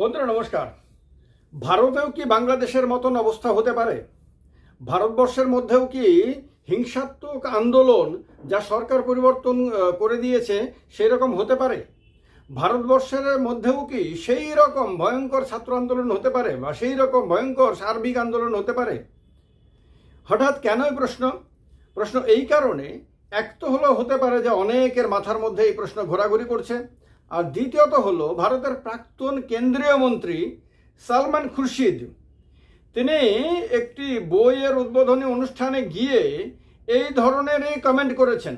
বন্ধুরা, নমস্কার। ভারতেও কি বাংলাদেশের মতন অবস্থা হতে পারে? ভারতবর্ষের মধ্যেও কি হিংসাত্মক আন্দোলন যা সরকার পরিবর্তন করে দিয়েছে সেই রকম হতে পারে? ভারতবর্ষের মধ্যেও কি সেই রকম ভয়ঙ্কর ছাত্র আন্দোলন হতে পারে বা সেই রকম ভয়ঙ্কর সার্বিক আন্দোলন হতে পারে? হঠাৎ কেন এই প্রশ্ন? প্রশ্ন এই কারণে, এক তো হলো হতে পারে যে অনেকের মাথার মধ্যে এই প্রশ্ন ঘোরাঘুরি করছে আর দ্বিতীয়ত হলো ভারতের প্রাক্তন কেন্দ্রীয় মন্ত্রী সালমান খুরশিদ। তিনি একটি বইয়ের উদ্বোধনী অনুষ্ঠানে গিয়ে এই ধরনেরই কমেন্ট করেছেন।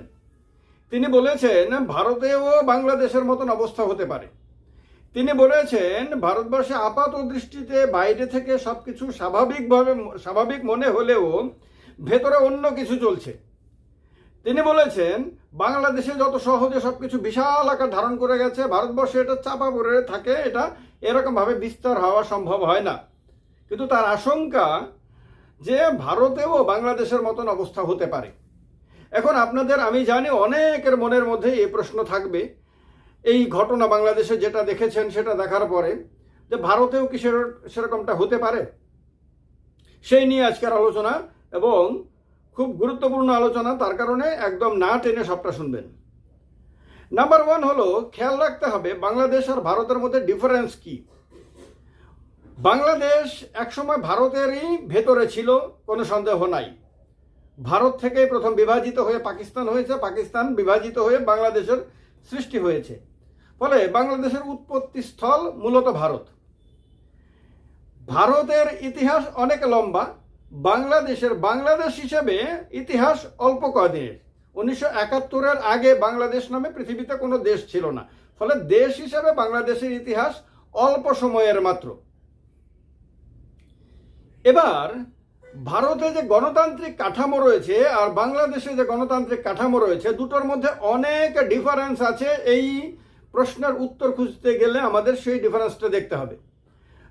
তিনি বলেছেন, ভারতেও বাংলাদেশের মতন অবস্থা হতে পারে। তিনি বলেছেন, ভারতবর্ষে আপাত দৃষ্টিতে বাইরে থেকে সব কিছু স্বাভাবিকভাবে, স্বাভাবিক মনে হলেও ভেতরে অন্য কিছু চলছে। তিনি বলেছেন, বাংলাদেশে যত সহজে সবকিছু বিশাল আকার ধারণ করে গেছে, ভারতবর্ষে এটা চাপা পড়ে থাকে, এটা এরকমভাবে বিস্তার হওয়া সম্ভব হয় না। কিন্তু তার আশঙ্কা যে ভারতেও বাংলাদেশের মতন অবস্থা হতে পারে। এখন আপনাদের, আমি জানি অনেকের মনের মধ্যে এই প্রশ্ন থাকবে, এই ঘটনা বাংলাদেশে যেটা দেখেছেন সেটা দেখার পরে, যে ভারতেও কি সের- সেরকমটা হতে পারে? সেই নিয়ে আজকের আলোচনা এবং খুব গুরুত্বপূর্ণ আলোচনা, তার কারণে একদম না টেনে সবটা শুনবেন। নাম্বার ওয়ান হলো, খেয়াল রাখতে হবে বাংলাদেশ আর ভারতের মধ্যে ডিফারেন্স কি। বাংলাদেশ একসময় ভারতেরই ভেতরে ছিল, কোনো সন্দেহ নাই। ভারত থেকেই প্রথম বিভাজিত হয়ে পাকিস্তান হয়েছে, পাকিস্তান বিভাজিত হয়ে বাংলাদেশের সৃষ্টি হয়েছে। ফলে বাংলাদেশের উৎপত্তি স্থল মূলত ভারত। ভারতের ইতিহাস অনেক লম্বা বাংলাদেশের বাংলাদেশ হিসেবে ইতিহাস অল্প কদিনের। উনিশশো একাত্তরের আগে বাংলাদেশ নামে পৃথিবীতে কোনো দেশ ছিল না। ফলে দেশ হিসেবে বাংলাদেশের ইতিহাস অল্প সময়ের মাত্র। এবার ভারতে যে গণতান্ত্রিক কাঠামো রয়েছে আর বাংলাদেশে যে গণতান্ত্রিক কাঠামো রয়েছে, দুটোর মধ্যে অনেক ডিফারেন্স আছে। এই প্রশ্নের উত্তর খুঁজতে গেলে আমাদের সেই ডিফারেন্সটা দেখতে হবে।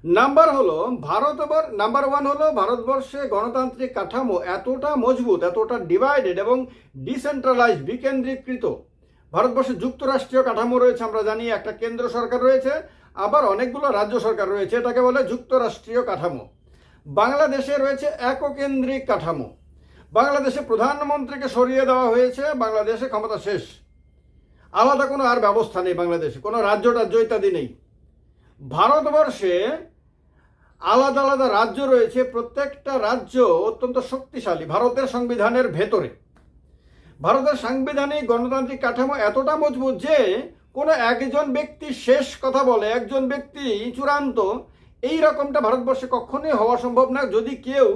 নাম্বার হলো, ভারত আবার, নাম্বার ওয়ান হলো, ভারতবর্ষে গণতান্ত্রিক কাঠামো এতটা মজবুত, এতটা ডিভাইডেড এবং ডিসেন্ট্রালাইজ বিকেন্দ্রীকৃত। ভারতবর্ষে যুক্তরাষ্ট্রীয় কাঠামো রয়েছে, আমরা জানি, একটা কেন্দ্র সরকার রয়েছে, আবার অনেকগুলো রাজ্য সরকার রয়েছে, এটাকে বলে যুক্তরাষ্ট্রীয় কাঠামো। বাংলাদেশে রয়েছে এককেন্দ্রিক কাঠামো। বাংলাদেশে প্রধানমন্ত্রীকে সরিয়ে দেওয়া হয়েছে, বাংলাদেশে ক্ষমতা শেষ। আলাদা কোনো আর ব্যবস্থা নেই বাংলাদেশে, কোনো রাজ্য টাজ্য ইত্যাদি নেই। ভারতবর্ষে আলাদা আলাদা রাজ্য রয়েছে, প্রত্যেকটা রাজ্য অত্যন্ত শক্তিশালী ভারতের সংবিধানের ভেতরে। ভারতের সাংবিধানিক গণতান্ত্রিক কাঠামো এতটা মজবুত যে কোনো একজন ব্যক্তি শেষ কথা বলে, একজন ব্যক্তি চূড়ান্ত, এই রকমটা ভারতবর্ষে কখনোই হওয়া সম্ভব না। যদি কেউ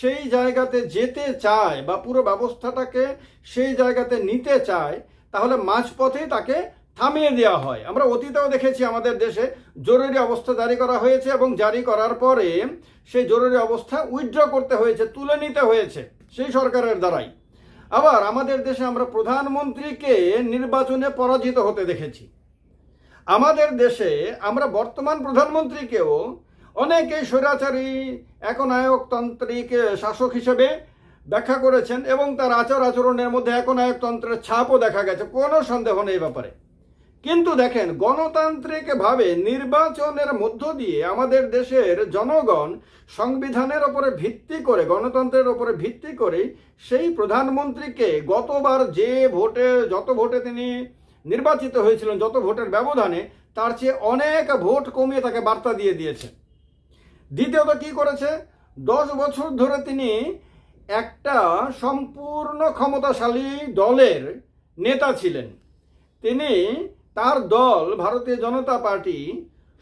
সেই জায়গাতে যেতে চায় বা পুরো ব্যবস্থাটাকে সেই জায়গাতে নিতে চায়, তাহলে মাঝপথেই তাকে থামিয়ে দেওয়া হয়। আমরা অতীতেও দেখেছি আমাদের দেশে জরুরি অবস্থা জারি করা হয়েছে এবং জারি করার পরে সেই জরুরি অবস্থা উইথড্র করতে হয়েছে, তুলে নিতে হয়েছে সেই সরকারের দ্বারাই। আবার আমাদের দেশে আমরা প্রধানমন্ত্রীকে নির্বাচনে পরাজিত হতে দেখেছি। আমাদের দেশে আমরা বর্তমান প্রধানমন্ত্রীকেও অনেকেই স্বৈরাচারী, একনায়কতান্ত্রিক শাসক হিসেবে ব্যাখ্যা করেছেন এবং তার আচার আচরণের মধ্যে একনায়কতন্ত্রের ছাপও দেখা গেছে। কোনো সন্দেহ নেই ব্যাপারে। কিন্তু দেখেন, গণতান্ত্রিকভাবে নির্বাচনের মধ্য দিয়ে আমাদের দেশের জনগণ সংবিধানের ওপরে ভিত্তি করে, গণতন্ত্রের ওপরে ভিত্তি করে সেই প্রধানমন্ত্রীকে গতবার যে ভোটে, যত ভোটে তিনি নির্বাচিত হয়েছিলেন, যত ভোটের ব্যবধানে, তার চেয়ে অনেক ভোট কমিয়ে তাকে বার্তা দিয়ে দিয়েছে। দ্বিতীয়ত কি করেছে? দশ বছর ধরে তিনি একটা সম্পূর্ণ ক্ষমতাশালী দলের নেতা ছিলেন। তিনি তার দল ভারতীয় জনতা পার্টি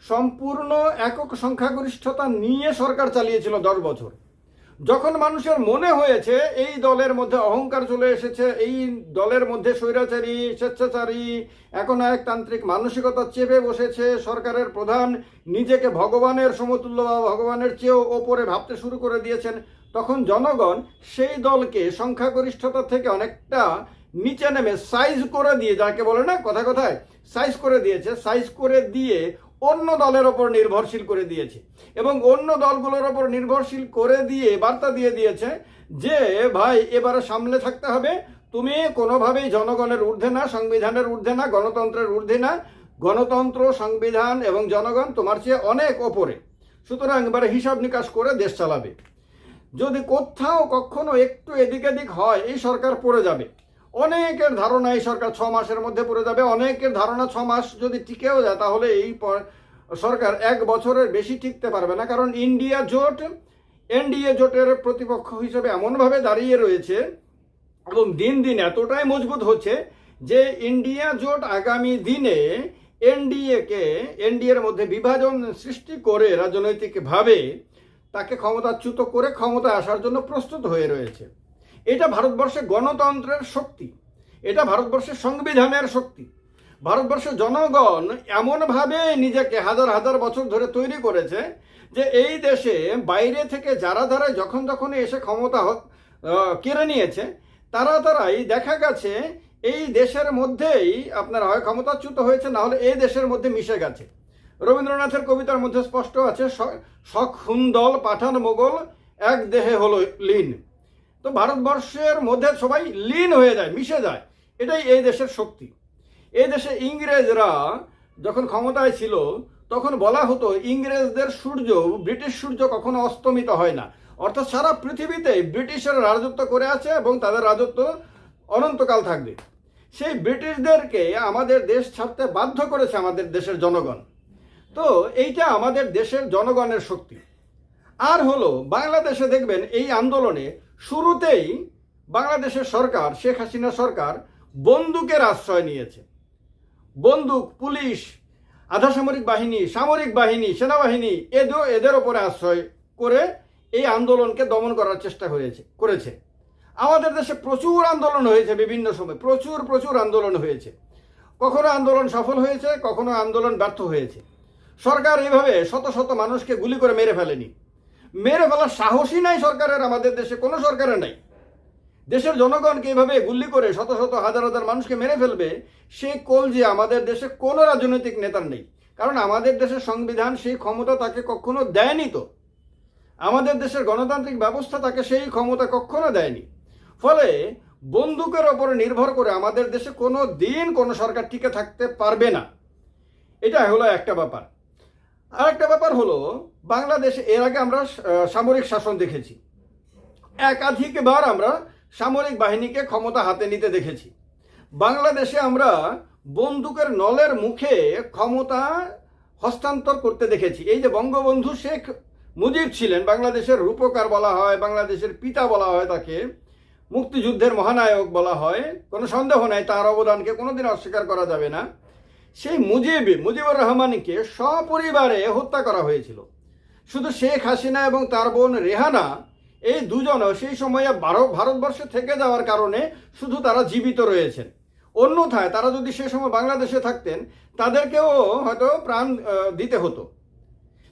সম্পূর্ণ একক সংখ্যাগরিষ্ঠতা নিয়ে সরকার চালিয়েছিল দশ বছর। যখন মানুষের মনে হয়েছে এই দলের মধ্যে অহংকার চলে এসেছে, এই দলের মধ্যে স্বৈরাচারী, স্বেচ্ছাচারী, একনায়কতান্ত্রিক মানসিকতা চেপে বসেছে সরকারের প্রধান, নিজেকে ভগবানের সমতুল্য বা ভগবানের চেয়েও ওপরে ভাবতে শুরু করে দিয়েছেন, তখন জনগণ সেই দলকে সংখ্যাগরিষ্ঠতা থেকে অনেকটা নিচে নেমে সাইজ করে দিয়ে, যাকে বলে না, কথা কথায়? সাইজ করে দিয়েছে সাইজ করে দিয়ে অন্য দলের ওপর নির্ভরশীল করে দিয়েছে। এবং অন্য দলগুলোর ওপর নির্ভরশীল করে দিয়ে বার্তা দিয়ে দিয়েছে যে, ভাই, এবারে সামলে থাকতে হবে। তুমি কোনোভাবেই জনগণের ঊর্ধ্বে না, সংবিধানের ঊর্ধ্বে না, গণতন্ত্রের ঊর্ধ্বে না। গণতন্ত্র, সংবিধান এবং জনগণ তোমার চেয়ে অনেক ওপরে। সুতরাং এবারে হিসাব নিকাশ করে দেশ চালাবে। যদি কোথাও কখনো একটু এদিক এদিক হয়, এই সরকার পড়ে যাবে। অনেকের ধারণা এই সরকার ছ মাসের মধ্যে পড়ে যাবে। অনেকের ধারণা ছ মাস যদি টিকেও যায়, তাহলে এই সরকার এক বছরের বেশি টিকতে পারবে না। কারণ ইন্ডিয়া জোট, এনডিএ জোটের প্রতিপক্ষ হিসেবে এমনভাবে দাঁড়িয়ে রয়েছে এবং দিন দিন এতটাই মজবুত হচ্ছে যে ইন্ডিয়া জোট আগামী দিনে এনডিএকে, এনডিএর মধ্যে বিভাজন সৃষ্টি করে রাজনৈতিকভাবে তাকে ক্ষমতাচ্যুত করে ক্ষমতা আসার জন্য প্রস্তুত হয়ে রয়েছে। এটা ভারতবর্ষে গণতন্ত্রের শক্তি। এটা ভারতবর্ষের সংবিধানের শক্তি। ভারতবর্ষের জনগণ এমনভাবে নিজেকে হাজার হাজার বছর ধরে তৈরি করেছে যে এই দেশে বাইরে থেকে যারা যারা যখন যখন এসে ক্ষমতা কেড়ে নিয়েছে, তারা তারাই দেখা গেছে এই দেশের মধ্যেই আপনার হয় ক্ষমতাচ্যুত হয়েছে, না হলে এই দেশের মধ্যে মিশে গেছে। রবীন্দ্রনাথের কবিতার মধ্যে স্পষ্ট আছে শখ হুন্দল পাঠান মোগল, এক দেহে হলো লীন। তো ভারতবর্ষের মধ্যে সবাই লীন হয়ে যায়, মিশে যায়। এটাই এই দেশের শক্তি। এই দেশে ইংরেজরা যখন ক্ষমতায় ছিল, তখন বলা হতো ইংরেজদের সূর্য, ব্রিটিশ সূর্য কখনো অস্তমিত হয় না। অর্থাৎ সারা পৃথিবীতে ব্রিটিশের রাজত্ব করে আছে এবং তাদের রাজত্ব অনন্তকাল থাকবে। সেই ব্রিটিশদেরকে আমাদের দেশ ছাড়তে বাধ্য করেছে আমাদের দেশের জনগণ। তো এইটা আমাদের দেশের জনগণের শক্তি। আর হলো, বাংলাদেশে দেখবেন এই আন্দোলনে শুরুতেই বাংলাদেশের সরকার, শেখ হাসিনা সরকার বন্দুকের আশ্রয় নিয়েছে। বন্দুক, পুলিশ আধা সামরিক বাহিনী সামরিক বাহিনী, সেনাবাহিনী এদের এদের ওপরে আশ্রয় করে এই আন্দোলনকে দমন করার চেষ্টা হয়েছে, করেছে। আমাদের দেশে প্রচুর আন্দোলন হয়েছে বিভিন্ন সময়, প্রচুর প্রচুর আন্দোলন হয়েছে। কখনো আন্দোলন সফল হয়েছে, কখনো আন্দোলন ব্যর্থ হয়েছে। সরকার এইভাবে শত শত মানুষকে গুলি করে মেরে ফেলেনি। মেরে ফেলার সাহসই নাই সরকারের, আমাদের দেশে কোনো সরকারের নাই। দেশের জনগণকে এইভাবে গুলি করে শত শত হাজার হাজার মানুষকে মেরে ফেলবে, সে কোল যে আমাদের দেশে কোনো রাজনৈতিক নেতার নেই। কারণ আমাদের দেশের সংবিধান সেই ক্ষমতা তাকে কখনো দেয়নি তো। আমাদের দেশের গণতান্ত্রিক ব্যবস্থা তাকে সেই ক্ষমতা কখনো দেয়নি। ফলে বন্দুকের ওপরে নির্ভর করে আমাদের দেশে কোনো দিন কোনো সরকার টিকে থাকতে পারবে না। এটা হলো একটা ব্যাপার। আর একটা ব্যাপার হলো, বাংলাদেশে এর আগে আমরা সামরিক শাসন দেখেছি। একাধিকবার আমরা সামরিক বাহিনীকে ক্ষমতা হাতে নিতে দেখেছি। বাংলাদেশে আমরা বন্দুকের নলের মুখে ক্ষমতা হস্তান্তর করতে দেখেছি। এই যে বঙ্গবন্ধু শেখ মুজিব ছিলেন, বাংলাদেশের রূপকার বলা হয়, বাংলাদেশের পিতা বলা হয় তাকে, মুক্তিযুদ্ধের মহানায়ক বলা হয়, কোনো সন্দেহ নাই, তার অবদানকে কোনোদিন অস্বীকার করা যাবে না। সেই মুজিব, মুজিবুর রহমানকে সপরিবারে হত্যা করা হয়েছিল। শুধু শেখ হাসিনা এবং তার বোন রেহানা, এই দুজনও সেই সময়ে ভারত, ভারতবর্ষে থেকে যাওয়ার কারণে শুধু তারা জীবিত রয়েছেন। অন্যথায় তারা যদি সে সময় বাংলাদেশে থাকতেন, তাদেরকেও হয়তো প্রাণ দিতে হতো।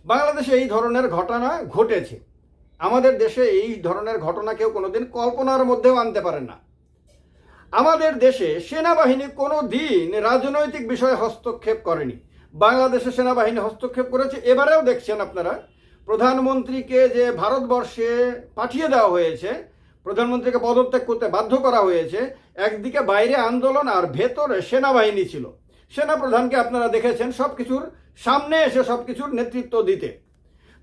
বাংলাদেশে এই ধরনের ঘটনা ঘটেছে। আমাদের দেশে এই ধরনের ঘটনা কেউ কোনোদিন কল্পনার মধ্যেও আনতে পারে না। আমাদের দেশে সেনাবাহিনী কোনো দিন রাজনৈতিক বিষয়ে হস্তক্ষেপ করেনি। বাংলাদেশে সেনাবাহিনী হস্তক্ষেপ করেছে। এবারেও দেখছেন আপনারা, প্রধানমন্ত্রীকে যে ভারতবর্ষে পাঠিয়ে দেওয়া হয়েছে, প্রধানমন্ত্রীকে পদত্যাগ করতে বাধ্য করা হয়েছে, একদিকে বাইরে আন্দোলন আর ভেতরে সেনাবাহিনী ছিল। সেনা প্রধানকে আপনারা দেখেছেন সব কিছুর সামনে এসে সব কিছুর নেতৃত্ব দিতে।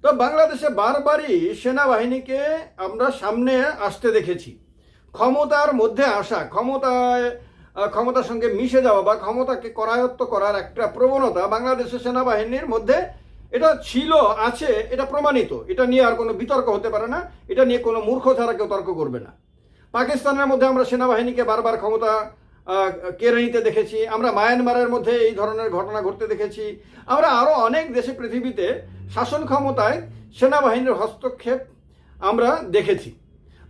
তো বাংলাদেশে বারবারই সেনাবাহিনীকে আমরা সামনে আসতে দেখেছি। ক্ষমতার মধ্যে আসা, ক্ষমতায় ক্ষমতার সঙ্গে মিশে যাওয়া বা ক্ষমতাকে করায়ত্ত করার একটা প্রবণতা বাংলাদেশের সেনাবাহিনীর মধ্যে এটা ছিল, আছে, এটা প্রমাণিত। এটা নিয়ে আর কোনো বিতর্ক হতে পারে না। এটা নিয়ে কোনো মূর্খ ছাড়া কেউ তর্ক করবে না। পাকিস্তানের মধ্যে আমরা সেনাবাহিনীকে বারবার ক্ষমতা কেড়ে নিতে দেখেছি। আমরা মায়ানমারের মধ্যে এই ধরনের ঘটনা ঘটতে দেখেছি। আমরা আরও অনেক দেশে পৃথিবীতে শাসন ক্ষমতায় সেনাবাহিনীর হস্তক্ষেপ আমরা দেখেছি।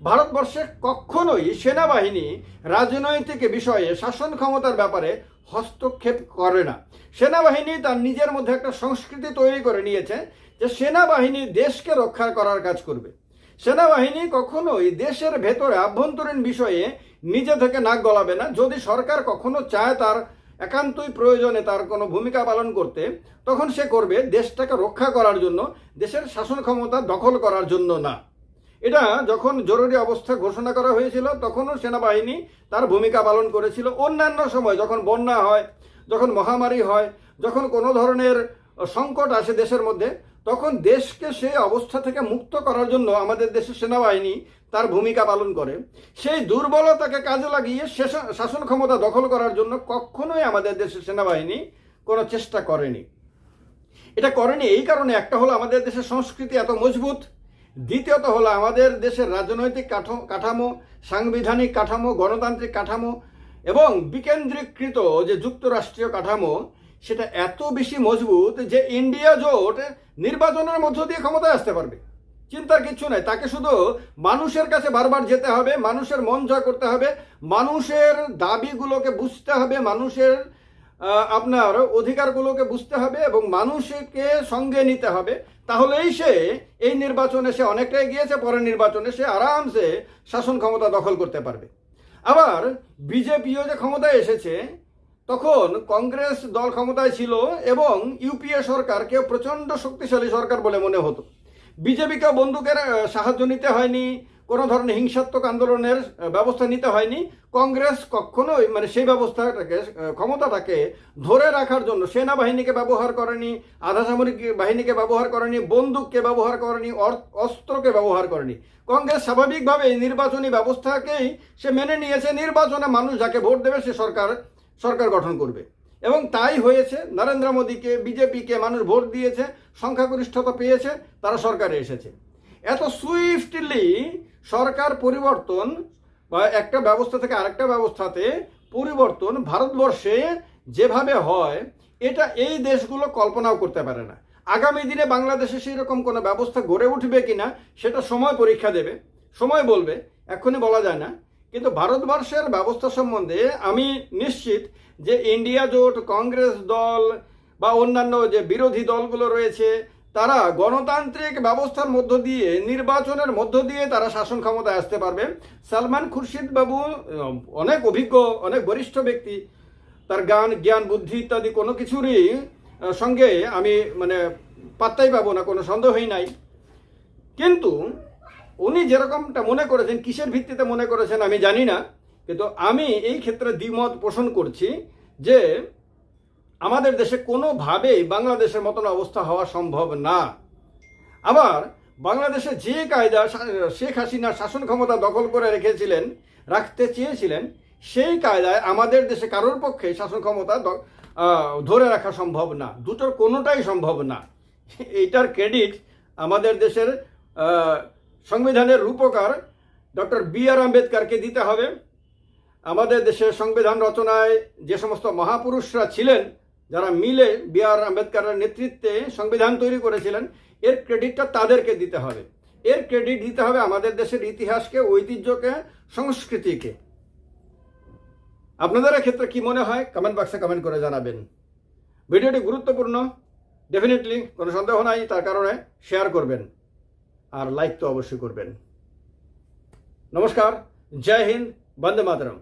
ভারতবর্ষে কখনোই সেনাবাহিনী রাজনৈতিক বিষয়ে শাসন ক্ষমতার ব্যাপারে হস্তক্ষেপ করে না। সেনাবাহিনী তার নিজের মধ্যে একটা সংস্কৃতি তৈরি করে নিয়েছে যে সেনাবাহিনী দেশকে রক্ষা করার কাজ করবে। সেনাবাহিনী কখনোই দেশের ভেতরে আভ্যন্তরীণ বিষয়ে নিজে থেকে নাক গলাবে না। যদি সরকার কখনো চায় তার একান্তই প্রয়োজনে তার কোনো ভূমিকা পালন করতে, তখন সে করবে দেশটাকে রক্ষা করার জন্য, দেশের শাসন ক্ষমতা দখল করার জন্য না। এটা যখন জরুরি অবস্থা ঘোষণা করা হয়েছিল, তখনও সেনাবাহিনী তার ভূমিকা পালন করেছিল। অন্যান্য সময় যখন বন্যা হয়, যখন মহামারী হয়, যখন কোনো ধরনের সংকট আসে দেশের মধ্যে, তখন দেশকে সেই অবস্থা থেকে মুক্ত করার জন্য আমাদের দেশের সেনাবাহিনী তার ভূমিকা পালন করে। সেই দুর্বলতাকে কাজে লাগিয়ে শাসন ক্ষমতা দখল করার জন্য কখনোই আমাদের দেশের সেনাবাহিনী কোনো চেষ্টা করেনি। এটা করেনি এই কারণে একটা হলো আমাদের দেশের সংস্কৃতি এত মজবুত দ্বিতীয়ত হলো আমাদের দেশের রাজনৈতিক কাঠো- কাঠামো, সাংবিধানিক কাঠামো, গণতান্ত্রিক কাঠামো এবং বিকেন্দ্রীকৃত যে যুক্তরাষ্ট্রীয় কাঠামো, সেটা এত বেশি মজবুত যে ইন্ডিয়া জোট নির্বাচনের মধ্য দিয়ে ক্ষমতায় আসতে পারবে। চিন্তার কিছু নাই, তাকে শুধু মানুষের কাছে বারবার যেতে হবে, মানুষের মন জয় করতে হবে, মানুষের দাবিগুলোকে বুঝতে হবে, মানুষের আপনার অধিকারগুলোকে বুঝতে হবে এবং মানুষকে সঙ্গে নিতে হবে। তাহলেই সে এই নির্বাচনে সে অনেকটাই গিয়েছে পরের নির্বাচনে সে আরামসে শাসন ক্ষমতা দখল করতে পারবে। আবার বিজেপিও যে ক্ষমতায় এসেছে, তখন কংগ্রেস দল ক্ষমতায় ছিল এবং ইউপিএ সরকারকে প্রচণ্ড শক্তিশালী সরকার বলে মনে হতো। বিজেপিকে বন্দুকের সাহায্য নিতে হয়নি কোনো ধরনের হিংসাত্মক আন্দোলনের ব্যবস্থা নিতে হয়নি। কংগ্রেস কখনোই মানে সেই ব্যবস্থাটাকে ক্ষমতাটাকে ধরে রাখার জন্য, সেনাবাহিনীকে ব্যবহার করেনি আধা সামরিক বাহিনীকে ব্যবহার করেনি, বন্দুককে ব্যবহার করেনি অস্ত্রকে ব্যবহার করেনি। কংগ্রেস স্বাভাবিকভাবে এই নির্বাচনী ব্যবস্থাকেই সে মেনে নিয়েছে। নির্বাচনে মানুষ যাকে ভোট দেবে, সে সরকার সরকার গঠন করবে। এবং তাই হয়েছে, নরেন্দ্র মোদীকে, বিজেপিকে মানুষ ভোট দিয়েছে, সংখ্যাগরিষ্ঠতা পেয়েছে, তারা সরকারে এসেছে। এত সুইফটলি সরকার পরিবর্তন বা একটা ব্যবস্থা থেকে আরেকটা ব্যবস্থাতে পরিবর্তন ভারতবর্ষে যেভাবে হয়, এটা এই দেশগুলো কল্পনাও করতে পারে না। আগামী দিনে বাংলাদেশে সেই রকম কোনো ব্যবস্থা গড়ে উঠবে কিনা, সেটা সময় পরীক্ষা দেবে, সময় বলবে এক্ষুনি বলা যায় না। কিন্তু ভারতবর্ষের ব্যবস্থা সম্বন্ধে আমি নিশ্চিত যে ইন্ডিয়া জোট, কংগ্রেস দল বা অন্যান্য যে বিরোধী দলগুলো রয়েছে তারা গণতান্ত্রিক ব্যবস্থার মধ্য দিয়ে, নির্বাচনের মধ্য দিয়ে তারা শাসন ক্ষমতায় আসতে পারবে। সালমান খুরশিদ বাবু অনেক অভিজ্ঞ, অনেক বরিষ্ঠ ব্যক্তি, তার গান, জ্ঞান, বুদ্ধি ইত্যাদি কোনো কিছুরই সঙ্গে আমি মানে পাত্তাই পাবো না, কোনো সন্দেহই নাই। কিন্তু উনি যেরকমটা মনে করেছেন, কিসের ভিত্তিতে মনে করেছেন আমি জানি না, কিন্তু আমি এই ক্ষেত্রে দ্বিমত পোষণ করছি যে আমাদের দেশে কোনোভাবেই বাংলাদেশের মতন অবস্থা হওয়া সম্ভব না। আবার বাংলাদেশে যে কায়দা শেখ হাসিনা শাসন ক্ষমতা দখল করে রেখেছিলেন, রাখতে চেয়েছিলেন, সেই কায়দায় আমাদের দেশে কারোর পক্ষে শাসন ক্ষমতা ধরে রাখা সম্ভব না। দুটোর কোনোটাই সম্ভব না। এইটার ক্রেডিট আমাদের দেশের সংবিধানের রূপকার ডক্টর বি আর আম্বেদকারকে দিতে হবে। আমাদের দেশের সংবিধান রচনায় যে সমস্ত মহাপুরুষরা ছিলেন যারা মিলে বি আর আম্বেদকারের নেতৃত্বে সংবিধান তৈরি করেছিলেন, এর ক্রেডিটটা তাদেরকে দিতে হবে। এর ক্রেডিট দিতে হবে আমাদের দেশের ইতিহাসকে, ঐতিহ্যকে, সংস্কৃতিকে। আপনাদের ক্ষেত্রে কি মনে হয়? কমেন্ট বক্সে কমেন্ট করে জানাবেন। ভিডিওটি গুরুত্বপূর্ণ। ডেফিনেটলি কোনো সন্দেহ নাই, তার কারণে শেয়ার করবেন। আর লাইক তো অবশ্যই করবেন। নমস্কার, জয় হিন্দ, বন্দে মাতরম।